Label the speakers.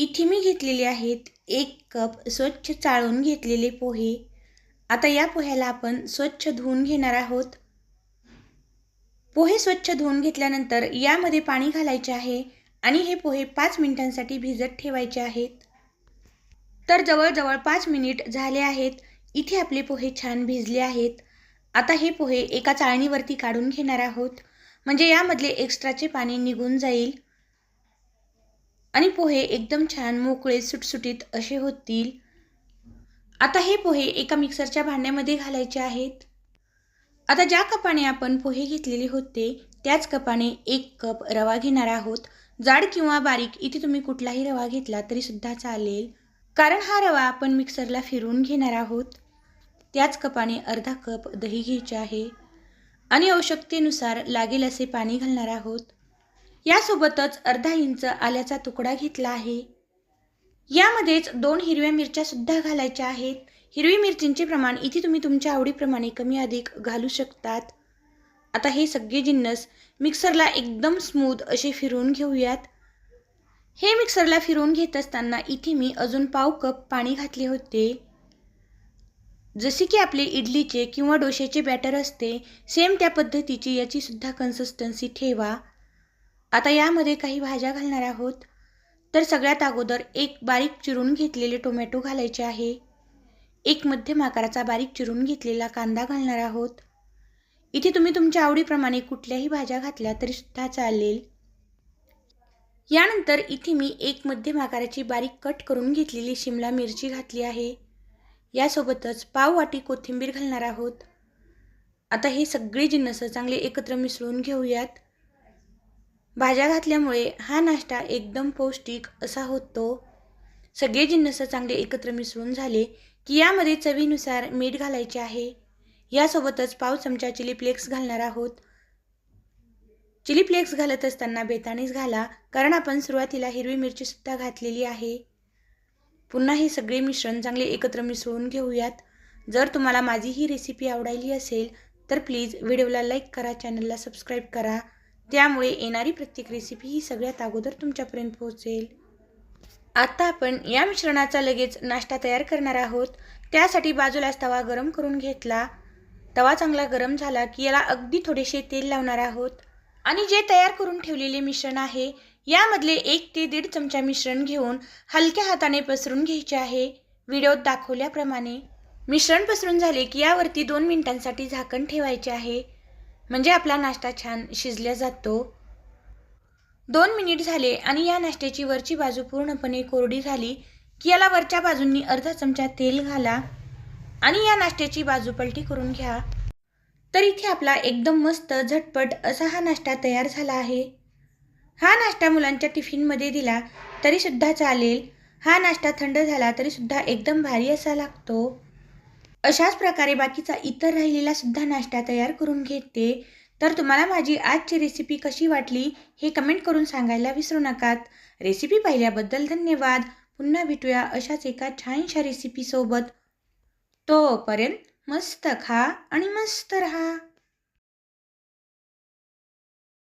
Speaker 1: इथे मी घेतलेले आहेत एक कप स्वच्छ चाळून घेतलेले पोहे. आता या पोह्याला आपण स्वच्छ धुवून घेणार आहोत. पोहे स्वच्छ धुवून घेतल्यानंतर यामध्ये पाणी घालायचे आहे आणि हे पोहे पाच मिनिटांसाठी भिजत ठेवायचे आहेत. तर जवळजवळ पाच मिनिट झाले आहेत. इथे आपले पोहे छान भिजले आहेत. आता हे पोहे एका चाळणीवरती काढून घेणार आहोत. म्हणजे यामधले एक्स्ट्राचे पाणी निघून जाईल. आणि पोहे एकदम छान मोकळे सुटसुटीत असे होतील. आता हे पोहे एका मिक्सरच्या भांड्यामध्ये घालायचे आहेत. आता ज्या कपाने आपण पोहे घेतलेले होते त्याच कपाने एक कप रवा घेणार आहोत. जाड किंवा बारीक इथे तुम्ही कुठलाही रवा घेतला तरी सुद्धा चालेल. कारण हा रवा आपण मिक्सरला फिरून घेणार आहोत. त्याच कपाने अर्धा कप दही घ्यायचे आहे. आणि आवश्यकतेनुसार लागेल असे पाणी घालणार आहोत. यासोबतच अर्धा इंच आल्याचा तुकडा घेतला आहे. यामध्येच दोन हिरव्या मिरच्या सुद्धा घालायच्या आहेत. हिरवी मिरचींचे प्रमाण इथे तुम्ही तुमच्या आवडीप्रमाणे कमी अधिक घालू शकतात. आता हे सगळे जिन्नस मिक्सरला एकदम स्मूथ असे फिरवून घेऊयात. हे मिक्सरला फिरवून घेत असताना इथे मी अजून पाव कप पाणी घातले होते. जसे की आपले इडलीचे किंवा डोश्याचे बॅटर असते सेम त्या पद्धतीची याची सुद्धा कन्सिस्टन्सी ठेवा. आता यामध्ये काही भाज्या घालणार आहोत. तर सगळ्यात अगोदर एक बारीक चिरून घेतलेले टोमॅटो घालायचे आहे. एक मध्यम आकाराचा बारीक चिरून घेतलेला कांदा घालणार आहोत. इथे तुम्ही तुमच्या आवडीप्रमाणे कुठल्याही भाज्या घातल्या तरी सुद्धा चालेल. यानंतर इथे मी एक मध्यम आकाराची बारीक कट करून घेतलेली शिमला मिरची घातली आहे. यासोबतच पाव वाटी कोथिंबीर घालणार आहोत. आता हे सगळे जिन्नस चांगले एकत्र मिसळून घेऊयात. भाज्या घातल्यामुळे हा नाश्ता एकदम पौष्टिक असा होतो. सगळे जिन्नस चांगले एकत्र मिसळून झाले की यामध्ये चवीनुसार मीठ घालायचे आहे. यासोबतच पाव चमचा चिली फ्लेक्स घालणार आहोत. चिली फ्लेक्स घालत असताना बेताणीच घाला कारण आपण सुरुवातीला हिरवी मिरचीसुद्धा घातलेली आहे. पुन्हा हे सगळे मिश्रण चांगले एकत्र मिसळून घेऊयात. जर तुम्हाला माझी ही रेसिपी आवडायली असेल तर प्लीज व्हिडिओला लाईक करा चॅनलला सबस्क्राईब करा. त्यामुळे येणारी प्रत्येक रेसिपी ही सगळ्यात अगोदर तुमच्यापर्यंत पोहोचेल. आता आपण या मिश्रणाचा लगेच नाश्ता तयार करणार आहोत. त्यासाठी बाजूलाच तवा गरम करून घेतला. तवा चांगला गरम झाला की याला अगदी थोडेसे तेल लावणार आहोत. आणि जे तयार करून ठेवलेले मिश्रण आहे यामधले एक ते दीड चमचा मिश्रण घेऊन हलक्या हाताने पसरून घ्यायचे आहे. व्हिडिओत दाखवल्याप्रमाणे. मिश्रण पसरून झाले की यावरती दोन मिनिटांसाठी झाकण ठेवायचे आहे. म्हणजे आपला नाश्ता छान शिजल्या जातो. दोन मिनिट झाले आणि या नाश्त्याची वरची बाजू पूर्णपणे कोरडी झाली की याला वरच्या बाजूंनी अर्धा चमचा तेल घाला आणि या नाश्त्याची बाजू पलटी करून घ्या. तर इथे आपला एकदम मस्त झटपट असा हा नाश्ता तयार झाला आहे. हा नाश्ता मुलांच्या टिफिनमध्ये दिला तरीसुद्धा चालेल. हा नाश्ता थंड झाला तरीसुद्धा एकदम भारी असा लागतो. अशाच प्रकारे बाकीचा इतर राहिलेला सुद्धा नाश्ता तयार करून घेते. तर तुम्हाला माझी आजची रेसिपी कशी वाटली हे कमेंट करून सांगायला विसरू नकात. रेसिपी पाहिल्याबद्दल धन्यवाद. पुन्हा भेटूया अशाच एका छानशा रेसिपीसोबत तोपर्यंत मस्त खा आणि मस्त रहा.